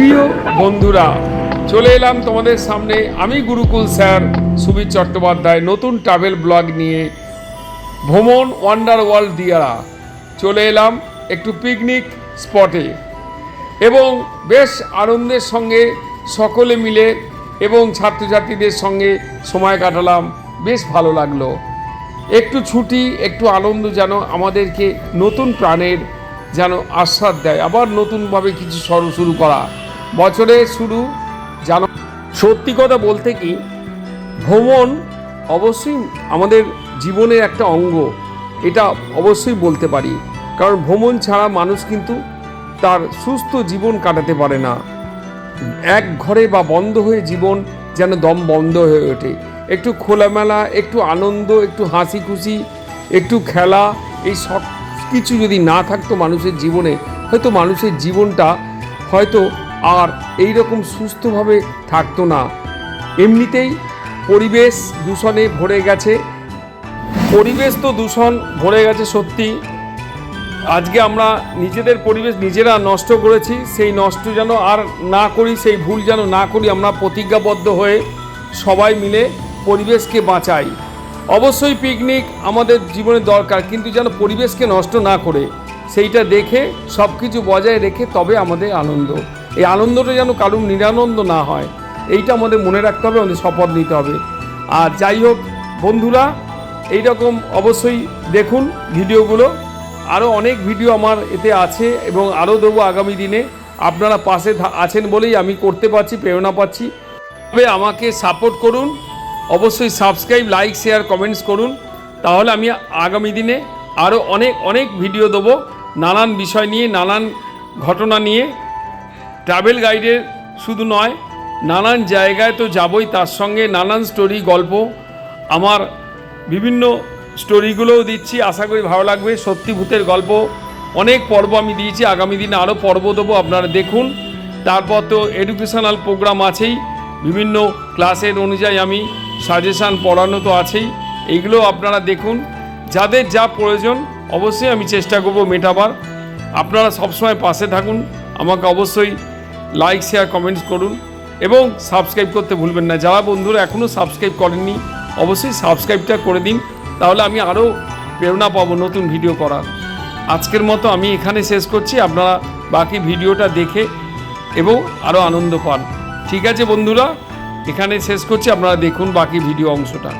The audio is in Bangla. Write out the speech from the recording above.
প্রিয় বন্ধুরা, চলে এলাম তোমাদের সামনে। আমি গুরুকুল স্যার সুবীর চট্টোপাধ্যায়, নতুন ট্রাভেল ব্লগ নিয়ে। ভ্রমণ ওয়ান্ডার ওয়ার্ল্ড দিয়ারা, চলে এলাম একটু পিকনিক স্পটে এবং বেশ আনন্দের সঙ্গে সকলে মিলে এবং ছাত্রছাত্রীদের সঙ্গে সময় কাটালাম, বেশ ভালো লাগল। একটু ছুটি, একটু আনন্দ যেন আমাদেরকে নতুন প্রাণের যেন আশ্বাদ দেয়, আবার নতুনভাবে কিছু শুরু করা। বছরের শুরু যেন সত্যি কথা বলতে কি, ভ্রমণ অবশ্যই আমাদের জীবনের একটা অঙ্গ, এটা অবশ্যই বলতে পারি। কারণ ভ্রমণ ছাড়া মানুষ কিন্তু তার সুস্থ জীবন কাটাতে পারে না। এক ঘরে বা বন্ধ হয়ে জীবন যেন দম বন্ধ হয়ে ওঠে। একটু খোলামেলা, একটু আনন্দ, একটু হাসি খুশি একটু খেলা, এই সব কিছু যদি না থাকতো মানুষের জীবনে, হয়তো মানুষের জীবনটা হয়তো আর এই রকম সুস্থভাবে থাকতো না। এমনিতেই পরিবেশ দূষণে ভরে গেছে। পরিবেশ তো দূষণ ভরে গেছে সত্যি। আজকে আমরা নিজেদের পরিবেশ নিজেরা নষ্ট করেছি, সেই নষ্ট যেন আর না করি, সেই ভুল যেন না করি, আমরা প্রতিজ্ঞাবদ্ধ হয়ে সবাই মিলে পরিবেশকে বাঁচাই। অবশ্যই পিকনিক আমাদের জীবনে দরকার, কিন্তু যেন পরিবেশকে নষ্ট না করে, সেইটা দেখে সব কিছু বজায় রেখে তবে আমাদের আনন্দ। এই আনন্দটা যেন কারুর নিরানন্দ না হয়, এইটা আমাদের মনে রাখতে হবে, আমাদের শপথ নিতে হবে। আর যাই হোক, বন্ধুরা, এইরকম অবশ্যই দেখুন ভিডিওগুলো। আরও অনেক ভিডিও আমার এতে আছে এবং আরও দেবো আগামী দিনে। আপনারা পাশে আছেন বলেই আমি করতে পারছি, প্রেরণা পাচ্ছি। তবে আমাকে সাপোর্ট করুন, অবশ্যই সাবস্ক্রাইব লাইক শেয়ার কমেন্টস করুন। তাহলে আমি আগামী দিনে আরও অনেক অনেক ভিডিও দেবো, নানান বিষয় নিয়ে, নানান ঘটনা নিয়ে। ট্রাভেল গাইডের শুধু নয়, নানান জায়গায় তো যাবই, তার সঙ্গে নানান স্টোরি, গল্প। আমার বিভিন্ন স্টোরিগুলোও দিচ্ছি, আশা করি ভালো লাগবে। সত্যি ভূতের গল্প, অনেক পর্ব আমি দিয়েছি, আগামী দিনে আরও পর্ব দেবো, আপনারা দেখুন। তারপর তো এডুকেশনাল প্রোগ্রাম আছেই, বিভিন্ন ক্লাসের অনুযায়ী আমি সাজেশান পড়ানো তো আছেই এইগুলো আপনারা দেখুন। যাদের যা প্রয়োজন, অবশ্যই আমি চেষ্টা করব মেটাবার। আপনারা সবসময় পাশে থাকুন আমাকে অবশ্যই লাইক শেয়ার কমেন্টস করুন এবং সাবস্ক্রাইব করতে ভুলবেন না। যারা বন্ধুরা এখনও সাবস্ক্রাইব করেননি, অবশ্যই সাবস্ক্রাইবটা করে দিন। তাহলে আমি আরও প্রেরণা পাবো নতুন ভিডিও করার। আজকের মতো আমি এখানে শেষ করছি। আপনারা বাকি ভিডিওটা দেখে এবং আরও আনন্দ পান। ঠিক আছে বন্ধুরা, এখানে শেষ করছি। আপনারা দেখুন বাকি ভিডিও অংশটা।